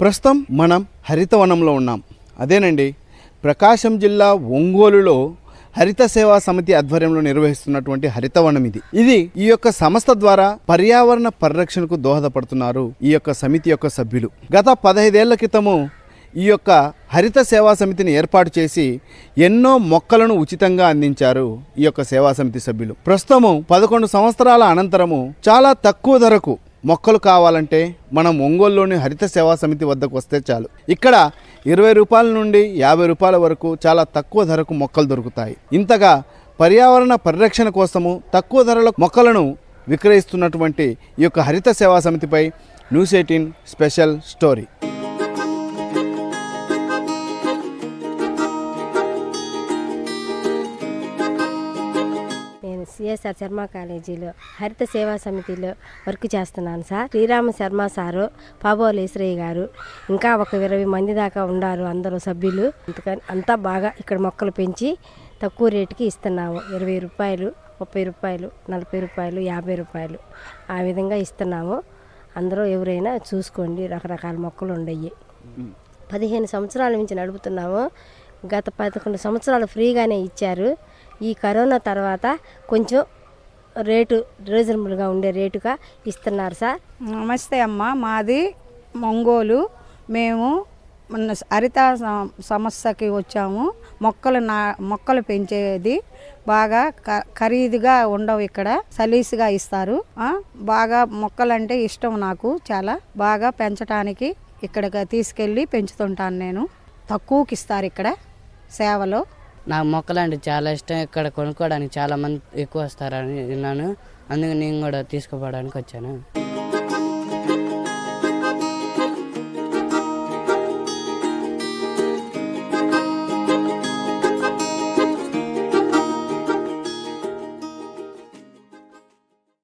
ప్రస్తుతం మనం హరితవనంలో ఉన్నాం. అదేనండి ప్రకాశం జిల్లా ఒంగోలులో హరిత సేవా సమితి ఆధ్వర్యంలో నిర్వహిస్తున్నటువంటి హరితవనం ఇది. ఇది ఈ యొక్క సంస్థ ద్వారా పర్యావరణ పరిరక్షణకు దోహదపడుతున్నారు ఈ యొక్క సమితి యొక్క సభ్యులు. గత పదహైదేళ్ళ క్రితము ఈ యొక్క హరిత సేవా సమితిని ఏర్పాటు చేసి ఎన్నో మొక్కలను ఉచితంగా అందించారు ఈ యొక్క సేవా సమితి సభ్యులు. ప్రస్తుతము పదకొండు సంవత్సరాల అనంతరము చాలా తక్కువ ధరకు మొక్కలు కావాలంటే మనం ఒంగోలులోని హరిత సేవా సమితి వద్దకు వస్తే చాలు. ఇక్కడ ఇరవై రూపాయల నుండి యాభై రూపాయల వరకు చాలా తక్కువ ధరకు మొక్కలు దొరుకుతాయి. ఇంతగా పర్యావరణ పరిరక్షణ కోసము తక్కువ ధరల మొక్కలను విక్రయిస్తున్నటువంటి ఈ యొక్క హరిత సేవా సమితిపై news eighteen special story. CSR Sharma కాలేజీలో హరిత సేవా సమితిలో వర్క్ చేస్తున్నాను సార్. శ్రీరామ శర్మ సారు పాబోలు ఈశ్వరయ్య గారు ఇంకా ఒక ఇరవై మంది దాకా ఉన్నారు అందరూ సభ్యులు. అందుకని అంతా బాగా ఇక్కడ మొక్కలు పెంచి తక్కువ రేటుకి ఇస్తున్నాము. ఇరవై రూపాయలు ముప్పై రూపాయలు నలభై రూపాయలు యాభై రూపాయలు ఆ విధంగా ఇస్తున్నాము. అందరూ ఎవరైనా చూసుకోండి రకరకాల మొక్కలు ఉండయి. పదిహేను సంవత్సరాల నుంచి నడుపుతున్నాము. గత పదకొండు సంవత్సరాలు ఫ్రీగానే ఇచ్చారు. ఈ కరోనా తర్వాత కొంచెం రేటు రీజనబుల్గా ఉండే రేటుగా ఇస్తున్నారు సార్. నమస్తే అమ్మ మాది మంగోలు. మేము హరిత సమస్యకి వచ్చాము. మొక్కలు నా మొక్కలు పెంచేది బాగా క- ఖరీదుగా ఉండవు ఇక్కడ సలీసుగా ఇస్తారు. బాగా మొక్కలంటే ఇష్టం నాకు చాలా. బాగా పెంచడానికి ఇక్కడికి తీసుకెళ్ళి పెంచుతుంటాను నేను. తక్కువకి ఇస్తారు ఇక్కడ సేవలో. నాకు మొక్కలు అంటే చాలా ఇష్టం. ఇక్కడ కొనుక్కోవడానికి చాలా మంది ఎక్కువ వస్తారని విన్నాను. అందుకు నేను కూడా తీసుకుపోవడానికి వచ్చాను.